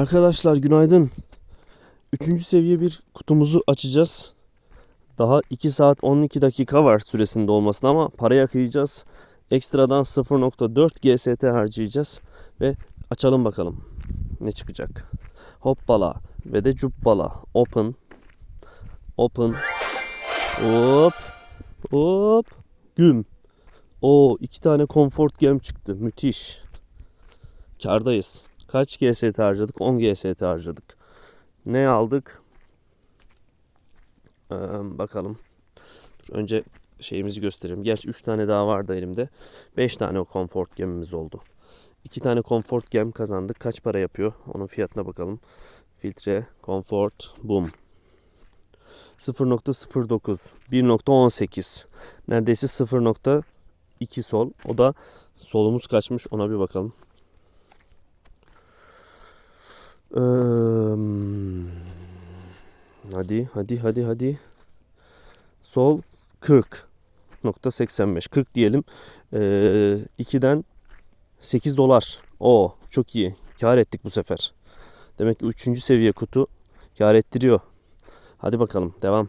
Arkadaşlar günaydın. Üçüncü seviye bir kutumuzu açacağız. Daha 2 saat 12 dakika var süresinde olmasına ama paraya kıyacağız. Ekstradan 0.4 GST harcayacağız. Ve açalım bakalım ne çıkacak. Hoppala ve de cuppala. Open. Open. Hop. Hop. Güm. O iki tane comfort gem çıktı. Müthiş. Kardayız. Kaç GST harcadık? 10 GST harcadık. Ne aldık? Ee, bakalım. Dur, önce şeyimizi göstereyim. Gerçi 3 tane daha vardı elimde. 5 tane o comfort gemimiz oldu. 2 tane comfort gem kazandık. Kaç para yapıyor? Onun fiyatına bakalım. Filtre, comfort, boom. 0.09 1.18 neredeyse 0.2 sol o da solumuz kaçmış ona bir bakalım Hadi hadi hadi hadi. Sol 40.85 40 diyelim. Eee 2'den 8 dolar. O çok iyi. Kar ettik bu sefer. Demek ki 3. seviye kutu kar ettiriyor. Hadi bakalım devam